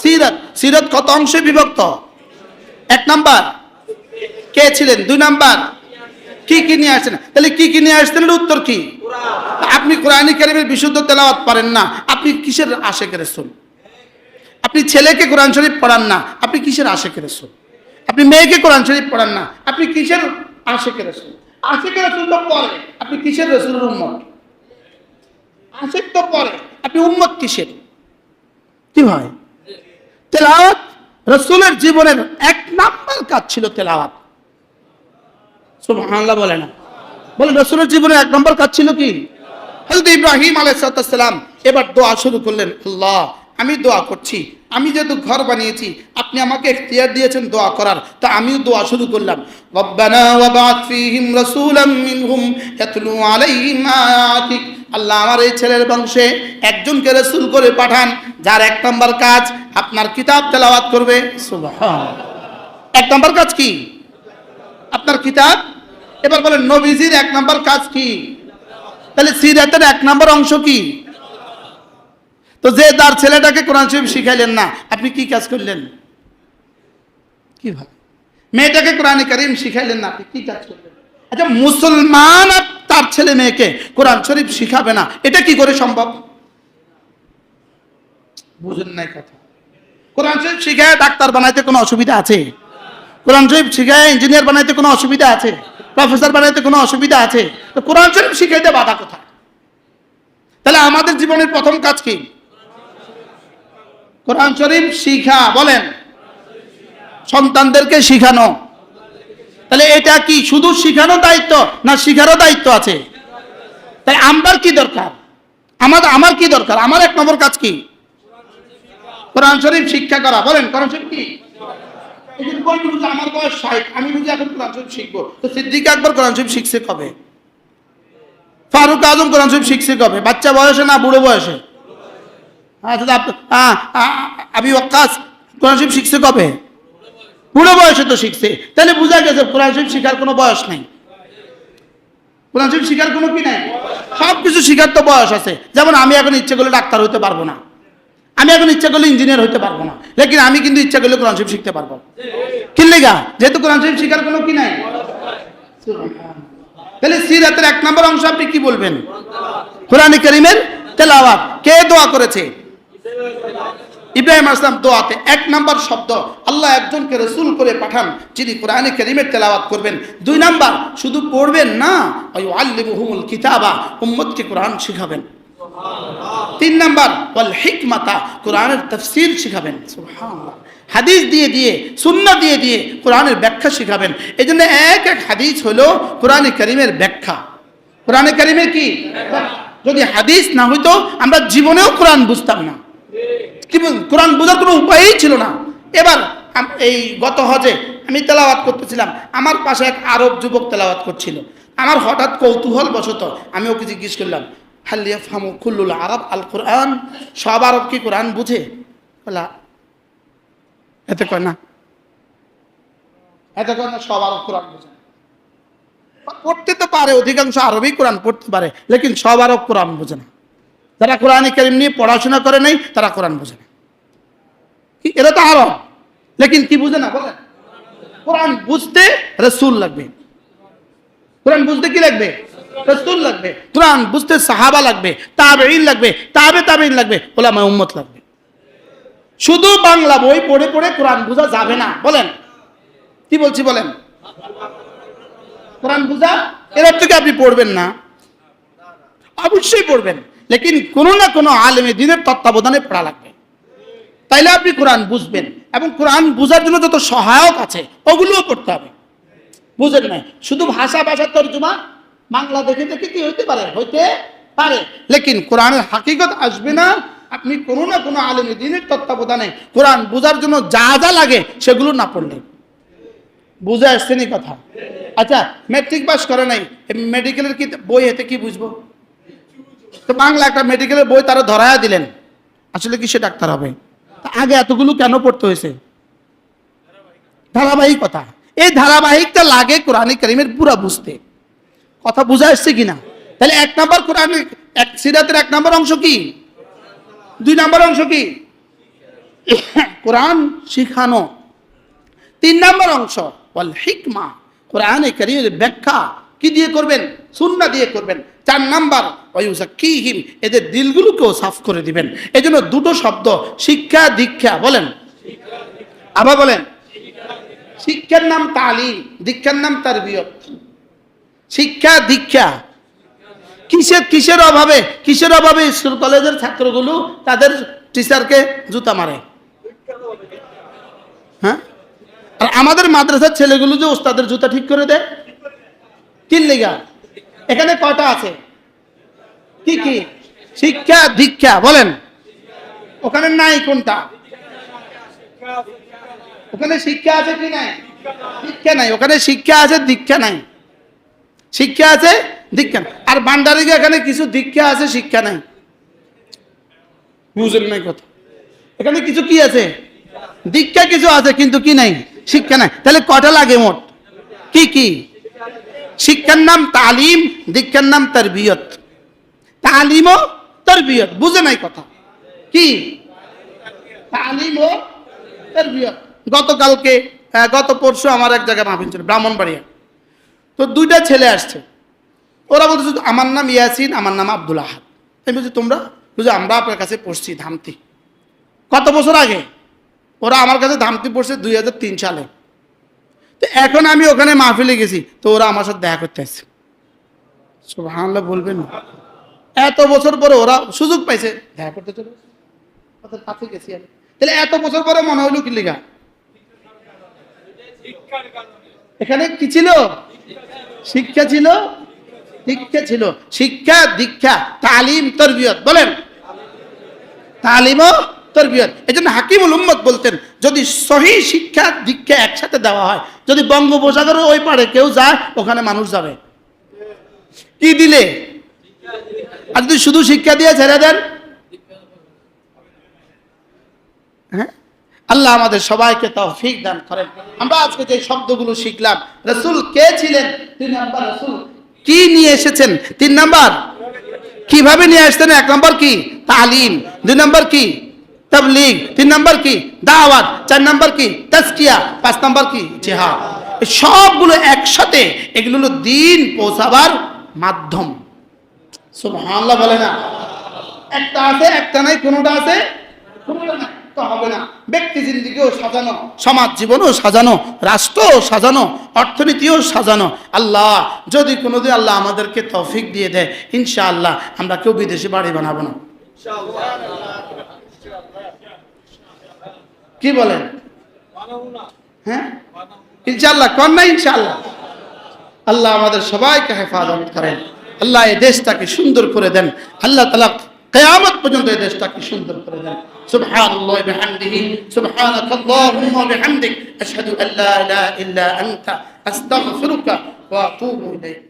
সিরত সিরত কত অংশে বিভক্ত? এক নাম্বার। কে ছিলেন? দুই নাম্বার। কি কি নিয়ে আসছেন? তাহলে কি কি নিয়ে আসছেন? উত্তর কি? আপনি কোরআনী কারিমের বিশুদ্ধ তেলাওয়াত পারেন না। আপনি কিসের আশেখ রসুল? আপনি ছেলেকে কোরআন শরীফ পড়ান না। আপনি কিসের আশেখ রসুল? আপনি মেয়েকে কোরআন শরীফ পড়ান না। আপনি কিসের আশেখ রসুল? আশেখ রসুল তো আপনি কিসের রসুলের উম্মত? আশেখ তো পরে আপনি উম্মত কিসের? কি হয়। তেলাওয়াত রসুলের জীবনের এক নাম্বার কাজ ছিল তেলাওয়াত। সুবহানাল্লাহ বলে না। বলে রসুলের জীবনের এক নম্বর কাজ ছিল কি? ইব্রাহিম এবার দোয়া শুরু করলেন, আল্লাহ, আমি দোয়া করছি। আমি যেহেতু ঘর বানিয়েছি, আপনি আমাকে এখতিয়ার দিয়েছেন দোয়া করার, তা আমিও দোয়া শুরু করলাম। রব্বানা ফীহিম রাসূলাম মিনহুম, ইয়াতলু আলাইহিম আয়াতিক। আল্লাহ আমার এই ছেলের বংশে একজনকে রসুল করে পাঠান যার এক নম্বর কাজ আপনার কিতাব তেলাওয়াত করবে। এক নম্বর কাজ কি? আপনার কিতাব? এবার বলেন নবীজির এক নম্বর কাজ কি? তাহলে সিরাতের এক নম্বর অংশ কি? তো যে তার ছেলেটাকে কোরআন শরীফ শিখাইলেন না আপনি কি কাজ করলেন? কি ভাই মেয়েটাকে কোরআন করিম শিখাইলেন না আপনি কি কাজ করলেন? আচ্ছা মুসলমান তার ছেলে মেয়েকে কোরআন শরীফ শিখাবে না। এটা কি করে সম্ভব? বুঝেন নাই কথা। কোরআন শরীফ শিখায় ডাক্তার বানাইতে কোনো অসুবিধা আছে? কোরআন শরীফ শিখায় ইঞ্জিনিয়ার বানাইতে কোনো অসুবিধা আছে? প্রফেসর বানাইতে কোনো অসুবিধা আছে? তো কোরআন শরীফ শিখাইতে বাধা কোথায়? তাহলে আমাদের জীবনের প্রথম কাজ কি? কোরআন শরীফ শিখা, বলেন। সন্তানদেরকে শিখানো। তাহলে এটা কি শুধু শিখানো দায়িত্ব না শিখারও দায়িত্ব আছে? তাই আমার কি দরকার? আমার আমার কি দরকার? আমার এক নম্বর কাজ কি? কোরআন শরীফ শিক্ষা করা। বলেন, কোরআন শরীফ কি? আমার বয়স আমি শিখব। আকবর কোরআন শরীফ ফারুক আজম কোরআন শরীফ বাচ্চা বয়সে না বুড়ো বয়সে? আচ্ছা কোরআন কবে? বুড়ো বয়সে তো শিখছে। তাহলে বোঝা গেছে, কোরআন শরীফ শিখার কোনো বয়স নাই। কোরআন শরীফ শিখার কোনো কি নাই? সব কিছু শিখার তো বয়স আছে। যেমন আমি এখন ইচ্ছে করলে ডাক্তার হতে পারব না। আমি এখন ইচ্ছা করলে ইঞ্জিনিয়ার হতে পারব না। লেকিন আমি কিন্তু ইচ্ছা করলে কোরআন শরীফ শিখতে পারব। কিনলে গা যেহেতু কোরআন শরীফ শিখার কোনো কি নাই? তাহলে সিরাতের এক নম্বর অংশ আপনি কি বলবেন? কোরআন করিমের তেলাওয়াত। কে দোয়া করেছে? ইব্রাহিম আসলাম দোয়াতে এক নাম্বার শব্দ, আল্লাহ একজনকে রসুল করে পাঠান যিনি কোরআনে করিমের তেলাওয়াত করবেন। দুই নাম্বার, শুধু পড়বেন না ওই আল্লিমুহুমুল কিতাবা, উম্মতকে কোরআন শিখাবেন। তিন নাম্বার, ওয়াল হিকমাতা, কোরআনের তফসির শিখাবেন। হাদিস দিয়ে দিয়ে, সুন্নাহ দিয়ে দিয়ে কোরআনের ব্যাখ্যা শিখাবেন। এই জন্য এক এক হাদিস হলো কোরআনে করিমের ব্যাখ্যা। কোরআনে করিমের কি? যদি হাদিস না হইতো, আমরা জীবনেও কোরআন বুঝতাম না। কোরআন বোঝার কোনো উপায়ই ছিল না। এবার এই গত হজে আমি তেলাওয়াত করতেছিলাম। আমার পাশে এক আরব যুবক তেলাওয়াত করছিল। আমার হঠাৎ কৌতূহল বশত আমি ওকে জিজ্ঞেস করলাম হাল্লিয়া ফামু কুল্লুল আরব আল কোরআন? সব আরব কি কোরআন বুঝে? বলা, এতে কয় না। এতে কয় না, সব আরব কোরআন বুঝে। পড়তে তো পারে, অধিকাংশ আরবই কোরআন পড়তে পারে, লেকিন সব আরব কোরআন বোঝে না। যারা কোরআনে কারিম নিয়ে পড়াশোনা করে নাই, তারা কোরআন বোঝে না। কি? এরা তো আরব লেকিন কি বুঝে না? বলেন। কোরআন বুঝতে রসুল লাগবে। কোরআন বুঝতে কি লাগবে? রসুল লাগবে। কোরআন বুঝতে সাহাবা লাগবে তাবেইন লাগবে, তাবে তাবেইন লাগবে ওলামা উম্মত লাগবে। শুধু বাংলা বই পড়ে পড়ে কোরআন বোঝা যাবে না। বলেন। কি বলছি বলেন? কোরআন বুঝা, এর থেকে আপনি পড়বেন না? অবশ্যই পড়বেন। লেকিন কোনো না কোনো আলেমে দিনের তত্ত্বাবধানে পড়া লাগবে। তাইলে আপনি কোরআন বুঝবেন এবং কোরআন বুঝার জন্য যত সহায়ক আছে, ওগুলোও পড়তে হবে। বুঝেন নাই? শুধু ভাষা ভাষার তর্জমা, বাংলা দেখে দেখে কি হইতে পারে? হইতে পারে। লেকিন কোরআনের হাকিকত আসবে না। আপনি কোনো না কোনো আলেমে দিনের তত্ত্বাবধানে কোরআন বুঝার জন্য যা যা লাগে সেগুলো না পড়লে। বুঝে আসছেনি কথা? আচ্ছা ম্যাট্রিক পাস করে নাই মেডিকেলের কি বই এতে কি বুঝব? তো বাংলা একটা মেডিকেলের বই তারা ধরায়া দিলেন। আসলে কি সে ডাক্তার হবে? আগে এতগুলো কেন পড়তে হয়েছে? ধারাবাহিকতা। এই ধারাবাহিকটা লাগে কোরআন করিমের পুরা বুঝতে। কথা বুঝা আসছে কিনা? তাহলে এক নম্বর কোরআন, এক সিরাতের এক নম্বর অংশ কি? দুই নম্বর অংশ কি? কোরআন শিখানো। তিন নম্বর অংশ, ওয়াল হিকমা। কোরআনে কারিমের ব্যাখ্যা। কি দিয়ে করবেন? সুন্না দিয়ে করবেন। চার নাম্বার ওয়ুজাক্কিহিম এদের দিলগুলোকেও সাফ করে দিবেন। এই জন্য দুটো শব্দ, শিক্ষা, দীক্ষা, বলেন। আবার বলেন। শিক্ষার নাম তালিম, দীক্ষার নাম তারবিয়ত। শিক্ষা, দীক্ষা। কিসের কিসের অভাবে কিসের অভাবে স্কুল, কলেজের ছাত্রগুলো তাদের টিচারকে জুতা মারে? হ্যাঁ? আর আমাদের মাদ্রাসার ছেলেগুলো যে ওস্তাদের জুতা ঠিক করে দেয়? কি লেগা। এখানে কয়টা আছে? কি কি? শিক্ষা দীক্ষা বলেন। ওখানে নাই কোনটা? ওখানে শিক্ষা আছে কি নাই? শিক্ষা নাই ওখানে শিক্ষা আছে দীক্ষা নাই। শিক্ষা আছে দীক্ষা নাই। আর বান্ডারিকে এখানে কিছু দীক্ষা আছে শিক্ষা নাই। বুঝেন নাই কথা? এখানে কিছু কি আছে? দীক্ষা কিছু আছে কিন্তু কি নাই? শিক্ষা নাই। তাহলে কটা লাগে মোট? কি কি? শিক্ষার নাম তালিম, দীক্ষার নাম তারবিয়ত। তালিম ও তারবিয়ত, বুঝে নাই কথা। কি? তালিম ও তারবিয়ত। গতকালকে গত পরশু আমার এক জায়গায় মাহফিল ছিল, ব্রাহ্মণবাড়িয়া। তো দুইটা ছেলে আসছে। ওরা বলতেছে, আমার নাম ইয়াসিন, আমার নাম আব্দুল আহাদ। আমি বলছি, তোমরা? বুঝো আমরা আপনার কাছে পড়ছি ধামতি। কত বছর আগে? ওরা আমার কাছে ধামতি পড়ছে দুই হাজার তিন সালে। তো এখন আমি ওখানে মাহফিলে গেছি, তো ওরা আমার সাথে দেখা করতে আসছে। সুবহানাল্লাহ বলবেন এত বছর পরে ওরা সুযোগ পাইছে, দেখা করতে চলে কাছে গেছি আমি। তাহলে এত বছর পরে মনে হইল কি লিগা? এখানে কি ছিল? শিক্ষা ছিল? দীক্ষা ছিল। শিক্ষা, দীক্ষা, তালিম, তরবিয়ত, বলেন। তালিম তরবিয়ত। এই জন্য হাকিমুল উম্মত বলতেন যদি সহি শিক্ষা দীক্ষা একসাথে দেওয়া হয়, যদি বঙ্গোপসাগরের ওই পারে কেউ যায়, ওখানে মানুষ যাবে। কি দিলে? আর যদি শুধু শিক্ষা দিয়ে ছেড়ে দেন? হ্যাঁ? আল্লাহ আমাদের সবাইকে তৌফিক দান করেন। আমরা আজকে যে শব্দগুলো শিখলাম, রসুল কে ছিলেন? তিন নাম্বার রসুল। কি নিয়ে এসেছেন? তিন নাম্বার। কীভাবে নিয়ে আসতেন? এক নম্বর কি? তালিম। দুই নম্বর কি? তবলিগ, তিন নম্বর কি? দাওয়াত, চার নম্বর কি? তাসকিয়া পাঁচ নম্বর কি? জিহাদ। সবগুলো একসাথে এগুলো হলো দিন পৌঁছাবার মাধ্যম। সুবহানাল্লাহ বলে না। একটা আছে, একটা নাই, কোনোটা আছে? সাজানো, সমাজ জীবনও সাজানো, রাষ্ট্রও সাজানো, অর্থনীতিও সাজানো। আল্লাহ, যদি কোনোদিন আল্লাহ আমাদেরকে তৌফিক দিয়ে দেয়, ইনশাআল্লাহ আমরা কেউ বিদেশি বাড়ি বানাবো না। কি বলেন হ্যাঁ ইনশাআল্লাহ কর না ইনশাআল্লাহ আল্লাহ আমাদের সবাইকে হেফাজত করেন আল্লাহ এই দেশটাকে সুন্দর করে দেন আল্লাহ তালা কেয়ামত পর্যন্ত এই দেশটাকে সুন্দর করে দেন سبحان الله بحمده سبحانك اللهم وبحمدك أشهد أن لا إله إلا أنت أستغفرك وأتوب إليك